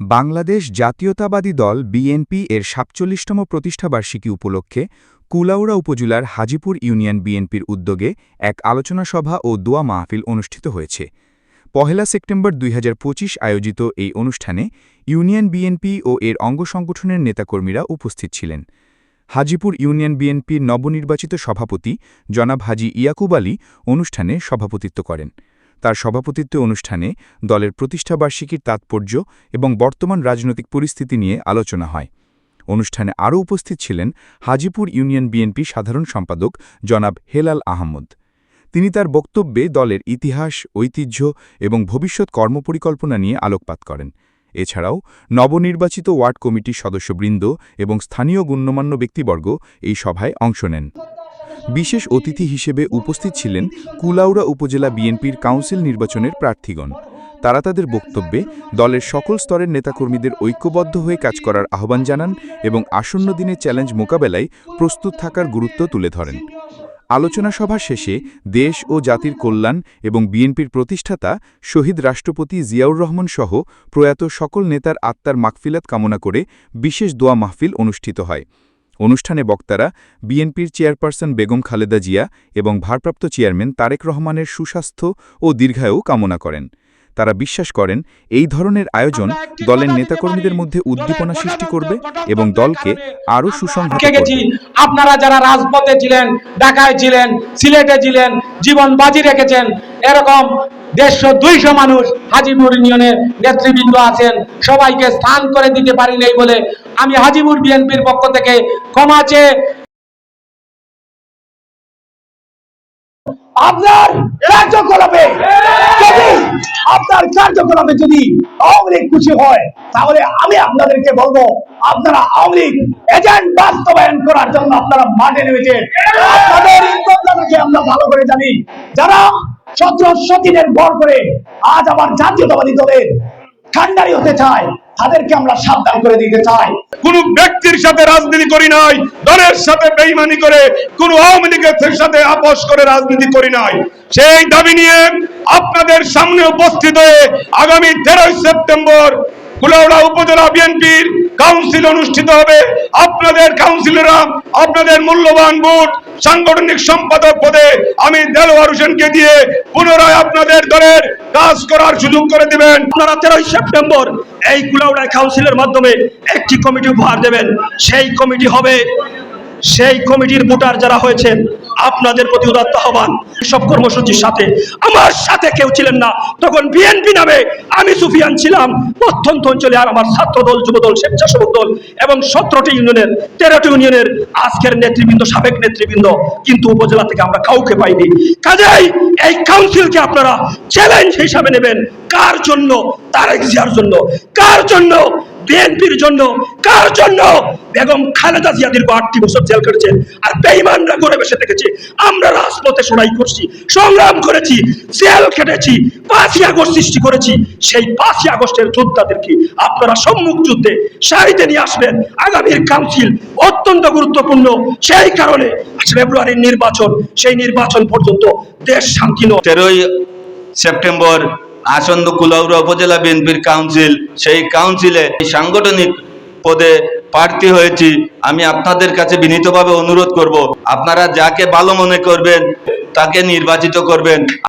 বাংলাদেশ জাতীয়তাবাদী দল বিএনপি এর সাতচল্লিশতম প্রতিষ্ঠাবার্ষিকী উপলক্ষে কুলাউড়া উপজেলার হাজিপুর ইউনিয়ন বিএনপির উদ্যোগে এক আলোচনা সভা ও দোয়া মাহফিল অনুষ্ঠিত হয়েছে। পহেলা সেপ্টেম্বর দুই হাজার পঁচিশ আয়োজিত এই অনুষ্ঠানে ইউনিয়ন বিএনপি ও এর অঙ্গ সংগঠনের নেতাকর্মীরা উপস্থিত ছিলেন। হাজিপুর ইউনিয়ন বিএনপির নবনির্বাচিত সভাপতি জনাব হাজি ইয়াকুব আলী অনুষ্ঠানে সভাপতিত্ব করেন। তার সভাপতিত্বে অনুষ্ঠানে দলের প্রতিষ্ঠাবার্ষিকীর তাৎপর্য এবং বর্তমান রাজনৈতিক পরিস্থিতি নিয়ে আলোচনা হয়। অনুষ্ঠানে আরও উপস্থিত ছিলেন হাজিপুর ইউনিয়ন বিএনপি সাধারণ সম্পাদক জনাব হেলাল আহমদ। তিনি তার বক্তব্যে দলের ইতিহাস, ঐতিহ্য এবং ভবিষ্যৎ কর্মপরিকল্পনা নিয়ে আলোকপাত করেন। এছাড়াও নবনির্বাচিত ওয়ার্ড কমিটির সদস্যবৃন্দ এবং স্থানীয় গণ্যমান্য ব্যক্তিবর্গ এই সভায় অংশ নেন। বিশেষ অতিথি হিসেবে উপস্থিত ছিলেন কুলাউড়া উপজেলা বিএনপির কাউন্সিল নির্বাচনের প্রার্থীগণ। তারা তাদের বক্তব্যে দলের সকল স্তরের নেতাকর্মীদের ঐক্যবদ্ধ হয়ে কাজ করার আহ্বান জানান এবং আসন্ন দিনে চ্যালেঞ্জ মোকাবেলায় প্রস্তুত থাকার গুরুত্ব তুলে ধরেন। আলোচনা সভা শেষে দেশ ও জাতির কল্যাণ এবং বিএনপির প্রতিষ্ঠাতা শহীদ রাষ্ট্রপতি জিয়াউর রহমান সহ প্রয়াত সকল নেতার আত্মার মাকফিলাত কামনা করে বিশেষ দোয়া মাহফিল অনুষ্ঠিত হয়। অনুষ্ঠানে বক্তারা বিএনপির চেয়ারপারসন বেগম খালেদা জিয়া এবং ভারপ্রাপ্ত চেয়ারম্যান তারেক রহমানের সুস্বাস্থ্য ও দীর্ঘায়ু কামনা করেন। তারা বিশ্বাস করেন এই ধরনের আয়োজন দলের নেতাকর্মীদের মধ্যে উদ্দীপনা সৃষ্টি করবে এবং দলকে আরও সুসংহত আপনারা যারা রাজপথে ছিলেন ঢাকায় ছিলেন সিলেটে ছিলেন জীবন বাজি রেখেছেন এরকম দেড়শো দুইশো মানুষ হাজিপুর ইউনিয়নের নেতৃবৃন্দ আছেন সবাইকে স্থান করে দিতে পারি নাই বলে আমি হাজিপুর বিএনপির পক্ষ থেকে ক্ষমা চেয়ে আপনার কার্যকলাপে যদি, আপনার কার্যকলাপে যদি আওয়ামী লীগ খুশি হয়, তাহলে আমি আপনাদেরকে বলব, আপনারা আওয়ামী লীগ এজেন্ট বাস্তবায়ন করার জন্য আপনারা মাঠে নেমেছেন। আপনাদের ইজ্জতটাকে আমরা ভালো করে জানি। যারা সতেরো সতীনের ভর করে আজ আবার জাতীয়তাবাদী দলের কান্ডারি হতে চায় তাদেরকে আমরা সাবধান করে দিতে চাই। কোন ব্যক্তির সাথে রাজনীতি করি নাই, দলের সাথে বেইমানি করে, কোন আওয়ামী লীগের সাথে আপোষ করে রাজনীতি করি নাই। সেই দাবি নিয়ে আপনাদের সামনে উপস্থিত হয়ে আগামী তেরোই সেপ্টেম্বর কুলাউড়া উপজেলা বিএনপির কাউন্সিল অনুষ্ঠিত হবে। আপনাদের কাউন্সিলররা আপনাদের মূল্যবান ভোট সাংগঠনিক সম্পাদক পদে আমি দেলোয়ার হোসেনকে দিয়ে পুনরায় আপনাদের দলের কাজ করার সুযোগ করে দেবেন। আপনারা তেরোই সেপ্টেম্বর এই কুলাউড়ায় কাউন্সিলের মাধ্যমে একটি কমিটি উপহার দেবেন। সেই কমিটি হবে, সেই কমিটির ভোটার যারা হয়েছেন আপনাদের প্রতি উদাত্ত আহ্বান। সব কর্মসূচির সাথে। আমার সাথে কেউ ছিলেন না। তখন বিএনপি নামে আমি সুফিয়ান ছিলাম। প্রত্যন্ত অঞ্চলে আর আমার ছাত্র দল যুব দল স্বেচ্ছাসেবক দল এবং সতেরোটি ইউনিয়নের, তেরোটি ইউনিয়নের আজকের নেতৃবৃন্দ, সাবেক নেতৃবৃন্দ কিন্তু উপজেলা থেকে আমরা কাউকে পাইনি। কাজেই এই কাউন্সিলকে আপনারা চ্যালেঞ্জ হিসাবে নেবেন। কার জন্য? তারেক জিয়ার জন্য। কার জন্য? বিএনপির জন্য, কার জন্য? বেগম খালেদা জিয়াদের আটটি বছর জেল কেটেছেন আর বেইমানরা গড়ে বসে থেকেছে। আমরা রাজপথে লড়াই করছি, সংগ্রাম করেছি, জেল খেটেছি পাঁচই আগস্ট সৃষ্টি করেছি। সেই পাঁচই আগস্টের যোদ্ধাদেরকে আপনারা সম্মুখ যুদ্ধে সারিতে নিয়ে আসবেন। আগামীর কাউন্সিল অত্যন্ত গুরুত্বপূর্ণ। সেই কারণে ফেব্রুয়ারির নির্বাচন, সেই নির্বাচন পর্যন্ত দেশ শান্তি তেরোই সেপ্টেম্বর আসন্ন কুলাউড়া উপজেলা বিএনপির কাউন্সিল সেই কাউন্সিলে সাংগঠনিক পদে প্রার্থী হয়েছি। আমি আপনাদের কাছে বিনীতভাবে অনুরোধ করব, আপনারা যাকে ভালো মনে করবেন, তাকে নির্বাচিত করবেন।